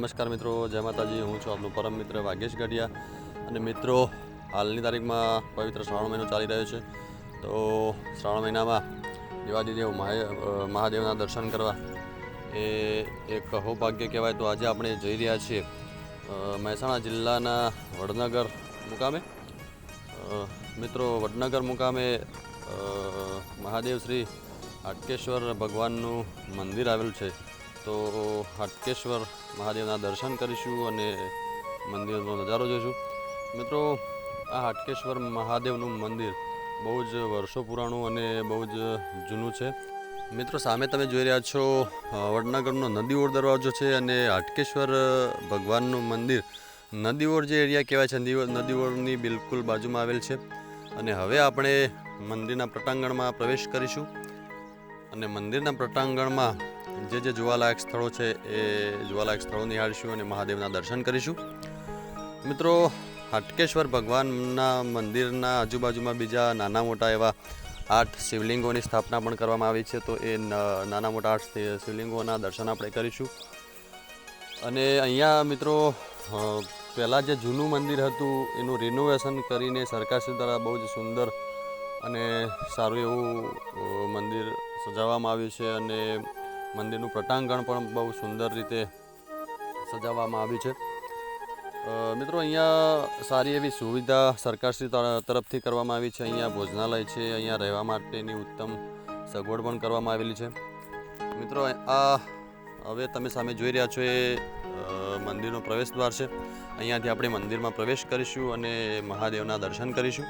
નમસ્કાર મિત્રો, જય માતાજી. હું છું આપનો પરમ મિત્ર વાગેશ ગઢિયા. અને મિત્રો, હાલની તારીખમાં પવિત્ર શ્રાવણ મહિનો ચાલી રહ્યો છે. તો શ્રાવણ મહિનામાં દેવાદિદેવ મહા- મહાદેવના દર્શન કરવા એ એક ભાગ્ય કહેવાય. તો આજે આપણે જઈ રહ્યા છીએ મહેસાણા જિલ્લાના વડનગર મુકામે. મિત્રો, વડનગર મુકામે મહાદેવ શ્રી હાટકેશ્વર ભગવાનનું મંદિર આવેલું છે. તો હાટકેશ્વર મહાદેવના દર્શન કરીશું અને મંદિરનો નજારો જોઈશું. મિત્રો, આ હાટકેશ્વર મહાદેવનું મંદિર બહુ જ વર્ષો પુરાણું અને બહુ જ જૂનું છે. મિત્રો, સામે તમે જોઈ રહ્યા છો વડનગરનો નદીઓર દરવાજો છે અને હાટકેશ્વર ભગવાનનું મંદિર. નદીઓર જે એરિયા કહેવાય છે નદીઓર નદીઓરની બિલકુલ બાજુમાં આવેલ છે. અને હવે આપણે મંદિરના પ્રટાંગણમાં પ્રવેશ કરીશું. અને મંદિરના પ્રટાંગણમાં જે જે જોવાલાયક સ્થળો છે એ જોવાલાયક સ્થળો નિહાળીશું અને મહાદેવના દર્શન કરીશું. મિત્રો, હાટકેશ્વર ભગવાનના મંદિરના આજુબાજુમાં બીજા નાના મોટા એવા આઠ શિવલિંગોની સ્થાપના પણ કરવામાં આવી છે, તો એ નાના મોટા આઠ શિવલિંગોના દર્શન આપણે કરીશું. અને અહીંયા મિત્રો પહેલાં જે જૂનું મંદિર હતું, એનું રિનોવેશન કરીને સરકારશ્રી દ્વારા બહુ જ સુંદર અને સારું એવું મંદિર સજાવવામાં આવ્યું છે અને મંદિરનું પ્રટાંગણ પણ બહુ સુંદર રીતે સજાવવામાં આવ્યું છે. મિત્રો, અહીંયા સારી એવી સુવિધા સરકારશ્રી તર- તરફથી કરવામાં આવી છે. અહીંયા ભોજનાલય છે, અહીંયા રહેવા માટેની ઉત્તમ સગવડ પણ કરવામાં આવેલી છે. મિત્રો, આ હવે તમે સામે જોઈ રહ્યા છો એ મંદિરનો પ્રવેશ દ્વાર છે. અહીંયાથી આપણે મંદિરમાં પ્રવેશ કરીશું અને મહાદેવના દર્શન કરીશું.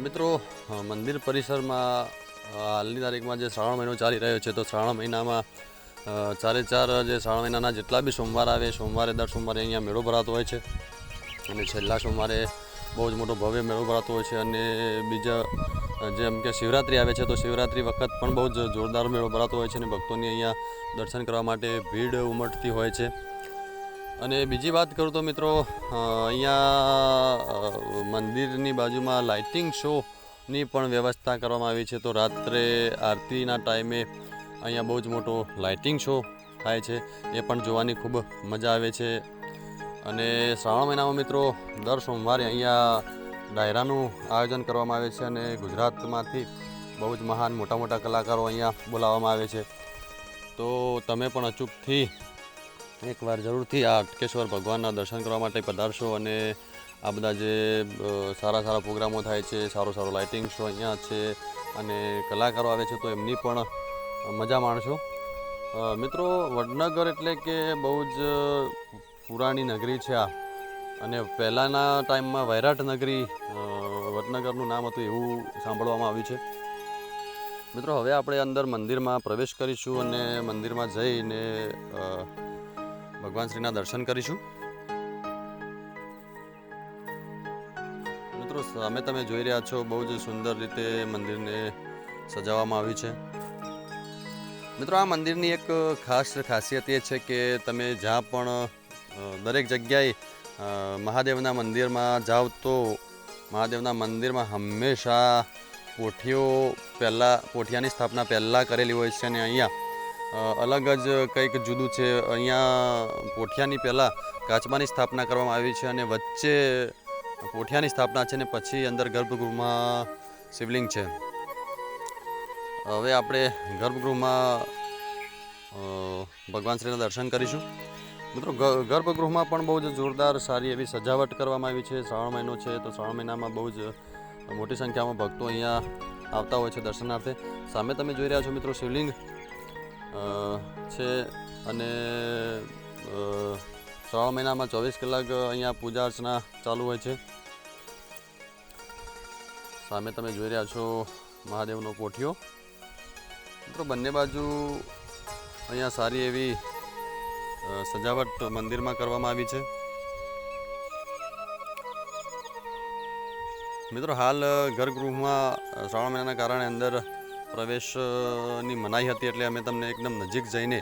મિત્રો મંદિર પરિસરમાં હાલની તારીખમાં જે શ્રાવણ મહિનો ચાલી રહ્યો છે, તો શ્રાવણ મહિનામાં ચારે ચાર જે શ્રાવણ મહિનાના જેટલા બી સોમવાર આવે, સોમવારે દર સોમવારે અહીંયા મેળો ભરાતો હોય છે. અને છેલ્લા સોમવારે બહુ જ મોટો ભવ્ય મેળો ભરાતો હોય છે અને બીજા જેમ કે શિવરાત્રિ આવે છે, તો શિવરાત્રિ વખત પણ બહુ જ જોરદાર મેળો ભરાતો હોય છે અને ભક્તોની અહીંયા દર્શન કરવા માટે ભીડ ઉમટતી હોય છે. અને બીજી વાત કરું તો મિત્રો અહીંયા મંદિરની બાજુમાં લાઇટિંગ શોની પણ વ્યવસ્થા કરવામાં આવી છે. તો રાત્રે આરતીના ટાઈમે અહીંયા બહુ જ મોટો લાઇટિંગ શો થાય છે. એ પણ જોવાની ખૂબ મજા આવે છે. અને શ્રાવણ મહિનામાં મિત્રો, દર સોમવારે અહીંયા ડાયરાનું આયોજન કરવામાં આવે છે અને ગુજરાતમાંથી બહુ જ મહાન મોટા મોટા કલાકારો અહીંયા બોલાવવામાં આવે છે. તો તમે પણ અચૂકથી એકવાર જરૂરથી આ અટકેશ્વર ભગવાનના દર્શન કરવા માટે પધારશો અને આ બધા જે સારા સારા પ્રોગ્રામો થાય છે, સારો સારો લાઇટિંગ શો અહીંયા છે અને કલાકારો આવે છે, તો એમની પણ મજા માણશો. મિત્રો, વડનગર એટલે કે બહુ જ પુરાણી નગરી છે આ. અને પહેલાંના ટાઈમમાં વૈરાટ નગરી વડનગરનું નામ હતું એવું સાંભળવામાં આવ્યું છે. મિત્રો, હવે આપણે અંદર મંદિરમાં પ્રવેશ કરીશું અને મંદિરમાં જઈને ભગવાન શ્રીના દર્શન કરીશું. મિત્રો સામે તમે જોઈ રહ્યા છો બહુ જ સુંદર રીતે મંદિરને સજાવવામાં આવ્યું છે. મિત્રો, આ મંદિરની એક ખાસ ખાસિયત એ છે કે તમે જ્યાં પણ દરેક જગ્યાએ મહાદેવના મંદિરમાં જાઓ તો મહાદેવના મંદિરમાં હંમેશા કોઠીઓ પહેલાં કોઠિયાની સ્થાપના પહેલાં કરેલી હોય છે અને અહીંયા અલગ જ કંઈક જુદું છે. અહીંયા કોઠિયાની પહેલાં કાચબાની સ્થાપના કરવામાં આવી છે અને વચ્ચે પોઠિયાની સ્થાપના છે ને પછી અંદર ગર્ભગૃહમાં શિવલિંગ છે. હવે આપણે ગર્ભગૃહમાં ભગવાન શ્રીના દર્શન કરીશું. મિત્રો ગર્ભગૃહમાં પણ બહુ જ જોરદાર સારી એવી સજાવટ કરવામાં આવી છે. શ્રાવણ મહિનો છે તો શ્રાવણ મહિનામાં બહુ જ મોટી સંખ્યામાં ભક્તો અહીંયા આવતા હોય છે દર્શનાર્થે. સામે તમે જોઈ રહ્યા છો મિત્રો શિવલિંગ છે અને શ્રાવણ મહિનામાં ચોવીસ કલાક અહીંયા પૂજા અર્ચના ચાલુ હોય છે. સામે તમે જોઈ રહ્યા છો મહાદેવનો કોઠિયો. મિત્રો, બંને બાજુ અહીંયા સારી એવી સજાવટ મંદિરમાં કરવામાં આવી છે. મિત્રો, હાલ ગર્ભગૃહમાં શ્રાવણ મહિનાના કારણે અંદર પ્રવેશની મનાઈ હતી એટલે અમે તમને એકદમ નજીક જઈને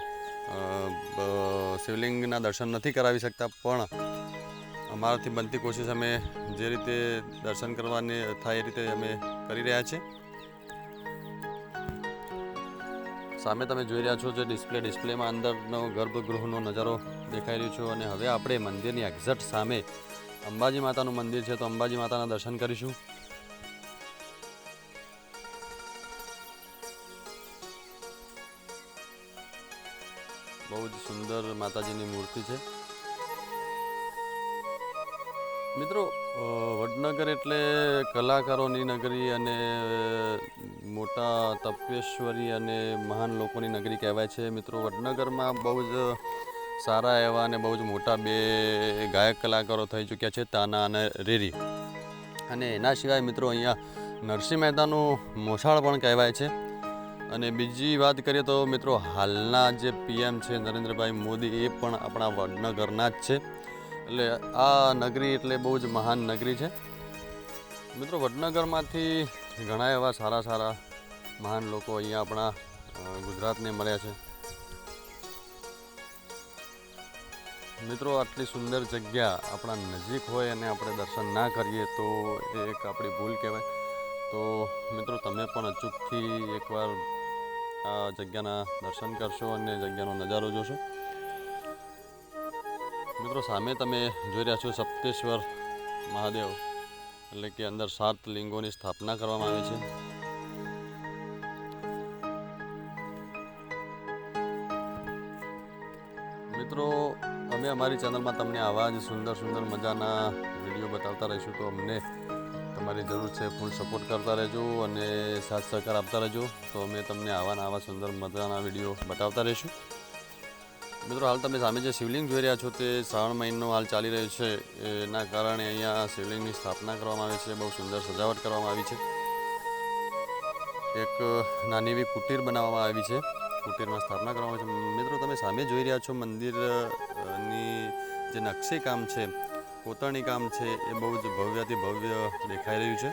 શિવલિંગના દર્શન નથી કરાવી શકતા, પણ અમારાથી બનતી કોશિશ અમે જે રીતે દર્શન કરવાની થાય એ રીતે અમે કરી રહ્યા છીએ. સામે તમે જોઈ રહ્યા છો જે ડિસ્પ્લે, ડિસ્પ્લેમાં અંદરનો ગર્ભગૃહનો નજારો દેખાઈ રહ્યો છે અને હવે આપણે મંદિરની એક્ઝેક્ટ સામે અંબાજી માતાનું મંદિર છે, તો અંબાજી માતાના દર્શન કરીશું. બહુ જ સુંદર માતાજીની મૂર્તિ છે. મિત્રો વડનગર એટલે કલાકારોની નગરી અને મોટા તપેશ્વરી અને મહાન લોકોની નગરી કહેવાય છે. મિત્રો, વડનગરમાં બહુ જ સારા એવા અને બહુ જ મોટા બે ગાયક કલાકારો થઈ ચૂક્યા છે, તાના અને રેરી. અને એના સિવાય મિત્રો, અહીંયા નરસિંહ મહેતાનું મોસાળ પણ કહેવાય છે. અને બીજી વાત કરીએ તો મિત્રો, હાલના જે પીએમ છે નરેન્દ્રભાઈ મોદી, એ પણ આપણા વડનગરના જ છે. એટલે આ નગરી એટલે બહુ જ મહાન નગરી છે. મિત્રો, વડનગરમાંથી ઘણા એવા સારા સારા મહાન લોકો અહીંયા આપણા ગુજરાતને મળ્યા છે. મિત્રો, આટલી સુંદર જગ્યા આપણા નજીક હોય અને આપણે દર્શન ના કરીએ તો એ એક આપણી ભૂલ કહેવાય. તો મિત્રો, તમે પણ અચૂકથી એકવાર આ જગ્યાના દર્શન કરશો અને જગ્યાનો નજારો જોશો. મિત્રો, સામે તમે જોઈ રહ્યા છો સપ્તેશ્વર મહાદેવ, એટલે કે અંદર સાત લિંગોની સ્થાપના કરવામાં આવી છે. મિત્રો, અમે અમારી ચેનલમાં તમને આવા જ સુંદર સુંદર મજાના વીડિયો બતાવતા રહીશું તો અમને તમારી જરૂર છે ફૂલ સપોર્ટ કરતા રહેજો અને સાથ સહકાર આપતા રહેજો. તો અમે તમને આવા ને આવા સુંદર મજાના વીડિયો બતાવતા રહીશું. મિત્રો, હાલ તમે સામે જે શિવલિંગ જોઈ રહ્યા છો તે શ્રાવણ મહિનો હાલ ચાલી રહ્યો છે. એના કારણે અહીંયા શિવલિંગની સ્થાપના કરવામાં આવી છે. બહુ સુંદર સજાવટ કરવામાં આવી છે. એક નાની એવી કુટીર બનાવવામાં આવી છે. કુટીરમાં સ્થાપના કરવામાં આવી છે. મિત્રો, તમે સામે જોઈ રહ્યા છો મંદિરની જે નકશી કામ છે કોતરણી કામ છે એ બહુ જ ભવ્યથી ભવ્ય દેખાઈ રહ્યું છે.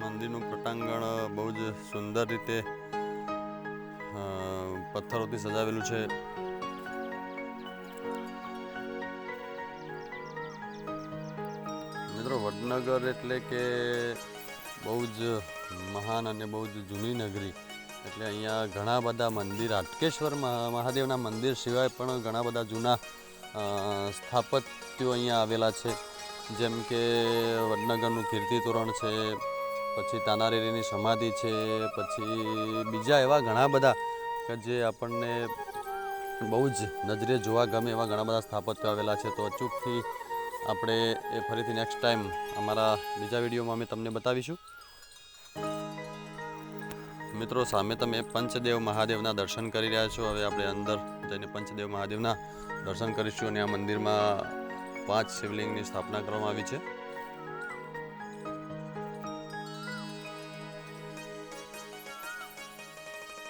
મંદિરનું પટાંગણ બહુ જ સુંદર રીતે પથ્થરોથી સજાવેલું છે. મિત્રો, વડનગર એટલે કે બહુ જ મહાન અને બહુ જ જૂની નગરી. એટલે અહીંયા ઘણા બધા મંદિર, હાટકેશ્વર મહાદેવના મંદિર સિવાય પણ ઘણા બધા જૂના સ્થાપત્યો અહીંયા આવેલા છે. જેમ કે વડનગરનું કીર્તિ તોરણ છે, પછી તાનારેરીની સમાધિ છે, પછી બીજા એવા ઘણા બધા કે જે આપણને બહુ જ નજરે જોવા ગમે એવા ઘણા બધા સ્થાપત્યો આવેલા છે. તો અચૂકથી આપણે એ ફરીથી નેક્સ્ટ ટાઈમ અમારા બીજા વિડીયોમાં અમે તમને બતાવીશું. મિત્રો, સામે તમે પંચદેવ મહાદેવના દર્શન કરી રહ્યા છો. હવે આપણે અંદર જઈને પંચદેવ મહાદેવના દર્શન કરીશું અને આ મંદિરમાં પાંચ શિવલિંગની સ્થાપના કરવામાં આવી છે.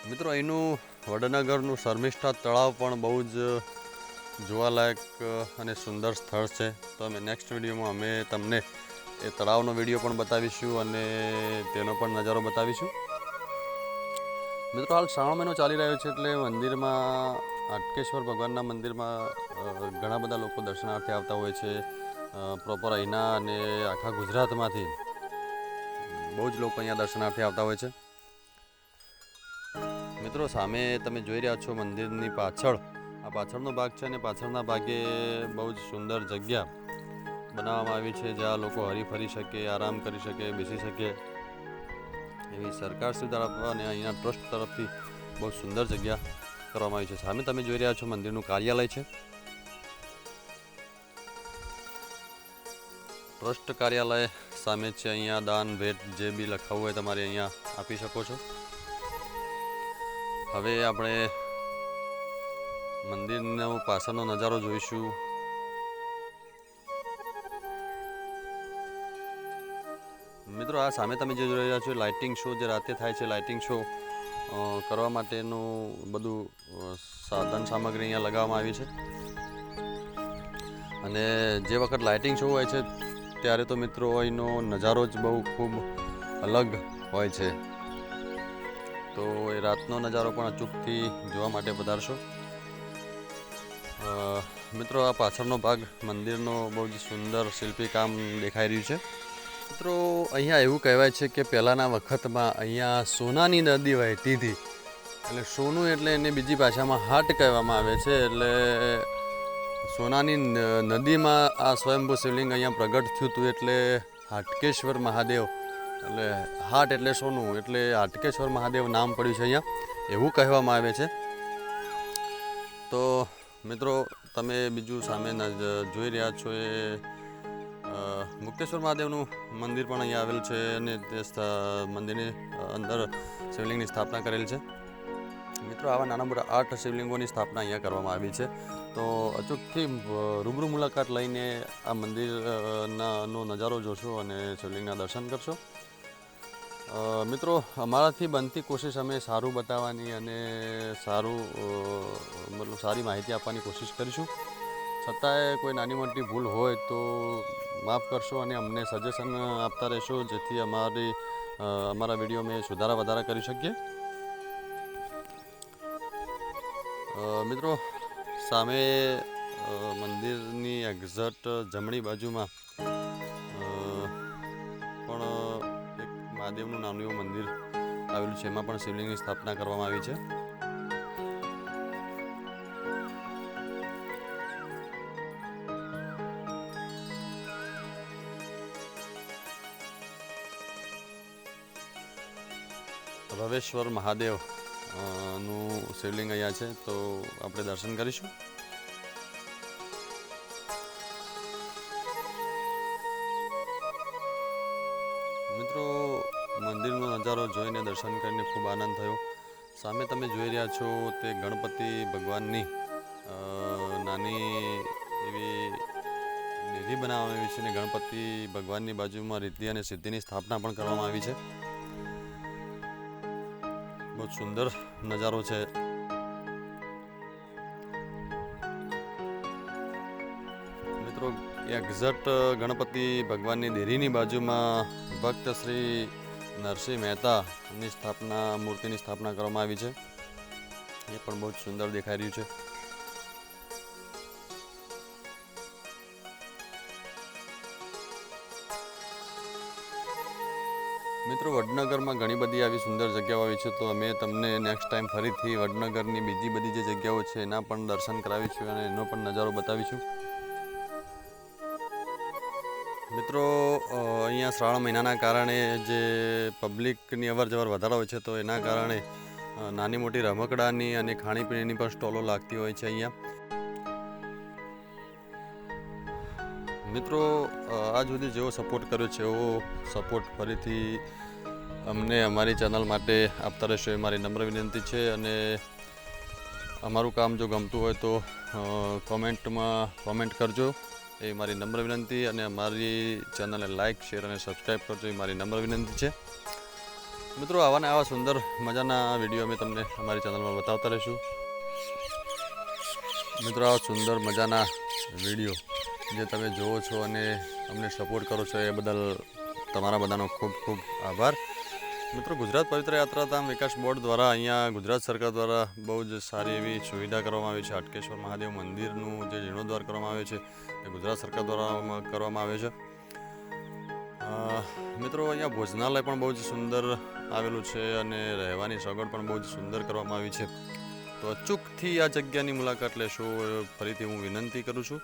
મિત્રો, અહીંનું વડનગરનું શર્મિષ્ઠા તળાવ પણ બહુ જ જોવાલાયક અને સુંદર સ્થળ છે. તો અમે નેક્સ્ટ વિડીયોમાં અમે તમને એ તળાવનો વીડિયો પણ બતાવીશું અને તેનો પણ નજારો બતાવીશું. મિત્રો, હાલ શ્રાવણ મહિનો ચાલી રહ્યો છે એટલે મંદિરમાં, હાટકેશ્વર ભગવાનના મંદિરમાં ઘણા બધા લોકો દર્શનાર્થે આવતા હોય છે. પ્રોપર અહીંના અને આખા ગુજરાતમાંથી બહુ જ લોકો અહીંયા દર્શનાર્થે આવતા હોય છે. મિત્રો, સામે તમે જોઈ રહ્યા છો મંદિરની પાછળ. આ પાછળનો ભાગ છે અને પાછળના ભાગે બહુ જ સુંદર જગ્યા બનાવવામાં આવી છે, જ્યાં લોકો હરી ફરી શકે, આરામ કરી શકે, બેસી શકે. એવી સરકારશ્રી તરફ અને અહીંના ટ્રસ્ટ તરફથી બહુ સુંદર જગ્યા કરવામાં આવી છે. સામે તમે જોઈ રહ્યા છો મંદિરનું કાર્યાલય છે. ટ્રસ્ટ કાર્યાલય સામે છે અહીંયા દાન, ભેટ જે બી લખાવવું હોય તમારે અહીંયા આપી શકો છો. હવે આપણે મંદિરનો પાછળનો નજારો જોઈશું. મિત્રો, આ સામે તમે જે જોઈ રહ્યા છો લાઇટિંગ શો જે રાતે થાય છે લાઇટિંગ શો કરવા માટેનું બધું સાધન સામગ્રી અહીંયા લગાવવામાં આવી છે. અને જે વખત લાઇટિંગ શો હોય છે, ત્યારે તો મિત્રો અહીંનો નજારો જ બહુ ખૂબ અલગ હોય છે. તો એ રાતનો નજારો પણ અચૂકથી જોવા માટે પધારશો. મિત્રો, આ પાછળનો ભાગ મંદિરનો બહુ જ સુંદર શિલ્પી કામ દેખાઈ રહ્યું છે. મિત્રો, અહીંયા એવું કહેવાય છે કે પહેલાંના વખતમાં અહીંયા સોનાની નદી વહેતી હતી. એટલે સોનું એટલે એને બીજી ભાષામાં હાટ કહેવામાં આવે છે. એટલે સોનાની નદીમાં આ સ્વયંભૂ શિવલિંગ અહીંયા પ્રગટ થયું હતું એટલે હાટકેશ્વર મહાદેવ, એટલે હાટ એટલે સોનું, એટલે હાટકેશ્વર મહાદેવ નામ પડ્યું છે અહીંયા. એવું કહેવામાં આવે છે. તો મિત્રો, તમે બીજું સામે જોઈ રહ્યા છો એ અ, મુક્તેશ્વર મહાદેવનું મંદિર પણ અહીંયા આવેલ છે અને તે મંદિરની અંદર શિવલિંગની સ્થાપના કરેલ છે. મિત્રો આવા નાના મોટા આઠ શિવલિંગોની સ્થાપના અહીંયા કરવામાં આવી છે. તો અચૂકથી રૂબરૂ મુલાકાત લઈને આ મંદિરનો નજારો જોશો અને શિવલિંગના દર્શન કરશો. મિત્રો અમારાથી બનતી કોશિશ અમે સારું બતાવવાની અને સારું મતલબ સારી માહિતી આપવાની કોશિશ કરીશું. છતાંય કોઈ નાની મોટી ભૂલ હોય તો માફ કરશો અને અમને સજેશન આપતા રહેશો, જેથી અમારી અમારા વીડિયો મેં સુધારા વધારા કરી શકીએ. મિત્રો, સામે મંદિરની એક્ઝેક્ટ જમણી બાજુમાં પણ, એક મહાદેવનું નાનું એવું મંદિર આવેલું છે, એમાં પણ શિવલિંગની સ્થાપના કરવામાં આવી છે. રવેશ્વર મહાદેવનું શિવલિંગ અહીંયા છે, તો આપણે દર્શન કરીશું. મિત્રો, મંદિરનો નજારો જોઈને દર્શન કરીને ખૂબ આનંદ થયો. સામે તમે જોઈ રહ્યા છો તે ગણપતિ ભગવાનની નાની એવી નિધિ બનાવવામાં આવી છે અને ગણપતિ ભગવાનની બાજુમાં રિદ્ધિ અને સિદ્ધિની સ્થાપના પણ કરવામાં આવી છે. બહુ સુંદર નજારો છે મિત્રો એક્ઝેક્ટ ગણપતિ ભગવાનની દેરીની બાજુમાં ભક્ત શ્રી નરસિંહ મહેતાની સ્થાપના મૂર્તિની સ્થાપના કરવામાં આવી છે એ પણ બહુ જ સુંદર દેખાઈ રહ્યું છે મિત્રો, વડનગરમાં ઘણી બધી આવી સુંદર જગ્યાઓ આવી છે, તો અમે તમને નેક્સ્ટ ટાઈમ ફરીથી વડનગરની બીજી બધી જે જગ્યાઓ છે, એના પણ દર્શન કરાવીશું અને એનો પણ નજારો બતાવીશું. મિત્રો અહીંયા શ્રાવણ મહિનાના કારણે જે પબ્લિકની અવર જવર વધારે હોય છે, તો એના કારણે નાની મોટી રમકડાની અને ખાણીપીણીની પણ સ્ટોલો લાગતી હોય છે અહીંયા. મિત્રો આ સુધી જેવો સપોર્ટ કર્યો છે, એવો સપોર્ટ ફરીથી અમને અમારી ચેનલ માટે આપતા રહેશો એ મારી નમ્ર વિનંતી છે. અને અમારું કામ જો ગમતું હોય તો કોમેન્ટમાં કોમેન્ટ કરજો એ મારી નમ્ર વિનંતી અને અમારી ચેનલને લાઇક શેર અને સબસ્ક્રાઈબ કરજો એ મારી નમ્ર વિનંતી છે. મિત્રો આવાને આવા સુંદર મજાના વીડિયો અમે તમને અમારી ચેનલમાં બતાવતા રહીશું. મિત્રો, આવા સુંદર મજાના વીડિયો જે તમે જુઓ છો અને અમને સપોર્ટ કરો છો એ બદલ તમારા બધાનો ખૂબ ખૂબ આભાર. મિત્રો, ગુજરાત પવિત્ર યાત્રાધામ વિકાસ બોર્ડ દ્વારા અહીંયા ગુજરાત સરકાર દ્વારા બહુ જ સારી એવી સુવિધા કરવામાં આવી છે. હાટકેશ્વર મહાદેવ મંદિરનું જે જીર્ણોદ્વાર કરવામાં આવે છે એ ગુજરાત સરકાર દ્વારા કરવામાં આવે છે. મિત્રો, અહીંયા ભોજનાલય પણ બહુ જ સુંદર આવેલું છે અને રહેવાની સગવડ પણ બહુ જ સુંદર કરવામાં આવી છે. તો અચૂકથી આ જગ્યાની મુલાકાત લેશો, ફરીથી હું વિનંતી કરું છું.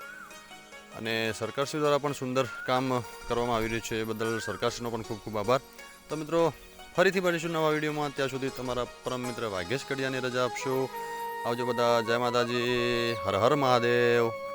અને સરકારશ્રી દ્વારા પણ સુંદર કામ કરવામાં આવી રહ્યું છે એ બદલ સરકારશ્રીનો પણ ખૂબ ખૂબ આભાર. તો મિત્રો, ફરીથી મળીશું નવા વિડીયોમાં. ત્યાં સુધી તમારા પરમ મિત્ર વાઘેશ કડિયાની રજા આપશો. આવજો બધા. જય માતાજી. હર હર મહાદેવ.